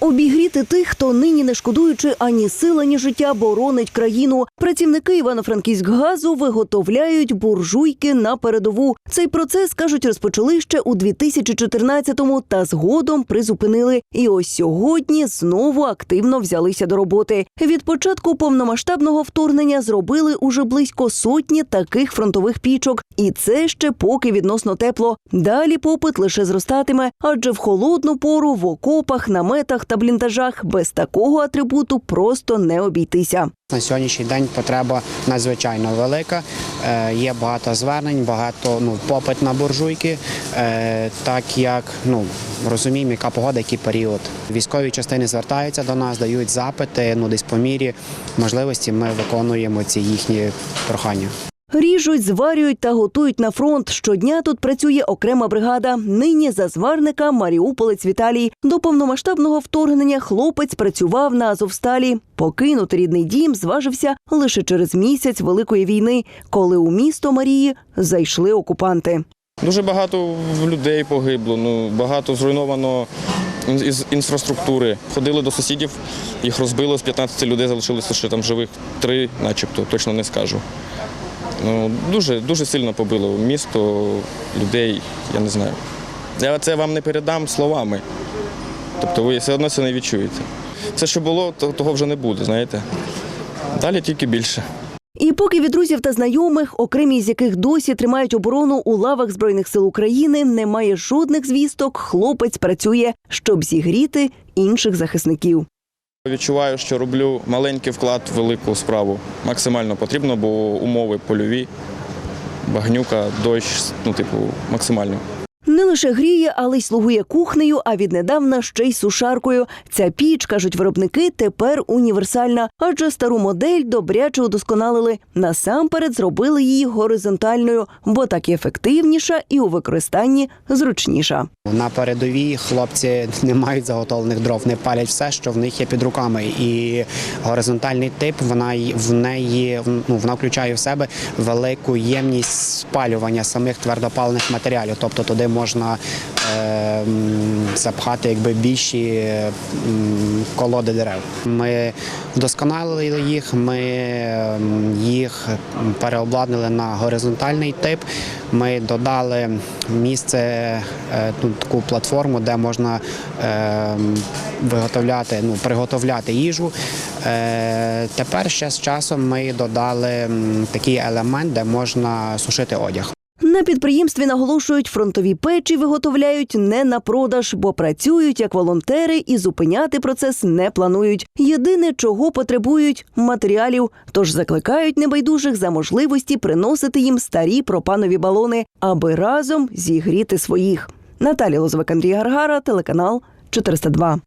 Обігріти тих, хто нині не шкодуючи ані сил, ані життя, боронить країну. Працівники Івано-Франківськгазу виготовляють буржуйки на передову. Цей процес кажуть, розпочали ще у 2014-му та згодом призупинили. І ось сьогодні знову активно взялися до роботи. Від початку повномасштабного вторгнення зробили уже близько сотні таких фронтових пічок, і це ще поки відносно тепло. Далі попит лише зростатиме, адже в холодну пору в окопах, наметах та бліндажах без такого атрибуту просто не обійтися. На сьогоднішній день потреба надзвичайно велика. Е, є багато звернень, багато ну, попит на буржуйки, е, так як ну, розуміємо, яка погода, який період. Військові частини звертаються до нас, дають запити. Ну, десь по мірі можливості ми виконуємо ці їхні прохання. Ріжуть, зварюють та готують на фронт. Щодня тут працює окрема бригада. Нині за зварника Маріуполець Віталій. До повномасштабного вторгнення хлопець працював на Азовсталі. Покинути рідний дім зважився лише через місяць великої війни, коли у місто Марії зайшли окупанти. Дуже багато людей погибло, ну багато зруйновано із інфраструктури. Ходили до сусідів, їх розбило з 15 людей, залишилося лише там живих три, начебто, точно не скажу. Ну, дуже, дуже сильно побило місто, людей, я не знаю. Я це вам не передам словами. Тобто ви все одно це не відчуєте. Це, що було, то- того вже не буде, знаєте. Далі тільки більше. І поки від друзів та знайомих, окремі з яких досі тримають оборону у лавах збройних сил України, немає жодних звісток. Хлопець працює, щоб зігріти інших захисників. Відчуваю, що роблю маленький вклад в велику справу. Максимально потрібно, бо умови польові, багнюка, дощ, ну, типу, максимально. Лише гріє, але й слугує кухнею, а віднедавна ще й сушаркою. Ця піч, кажуть виробники, тепер універсальна, адже стару модель добряче удосконалили. Насамперед зробили її горизонтальною, бо так і ефективніша і у використанні зручніша. На передовій хлопці не мають заготовлених дров, не палять все, що в них є під руками. І горизонтальний тип вона в неї ну, вона включає в себе велику ємність спалювання самих твердопаливних матеріалів. Тобто туди можна е, запхати якби більші м, колоди дерев. Ми вдосконалили їх, ми їх переобладнали на горизонтальний тип. Ми додали місце, е, ну, таку платформу, де можна е, виготовляти, ну, приготовляти їжу. Е, тепер ще з часом ми додали такий елемент, де можна сушити одяг. На підприємстві наголошують, фронтові печі виготовляють не на продаж, бо працюють як волонтери і зупиняти процес не планують. Єдине, чого потребують матеріалів, тож закликають небайдужих за можливості приносити їм старі пропанові балони, аби разом зігріти своїх. Наталія Лозовик, Андрій Гаргара, телеканал 402.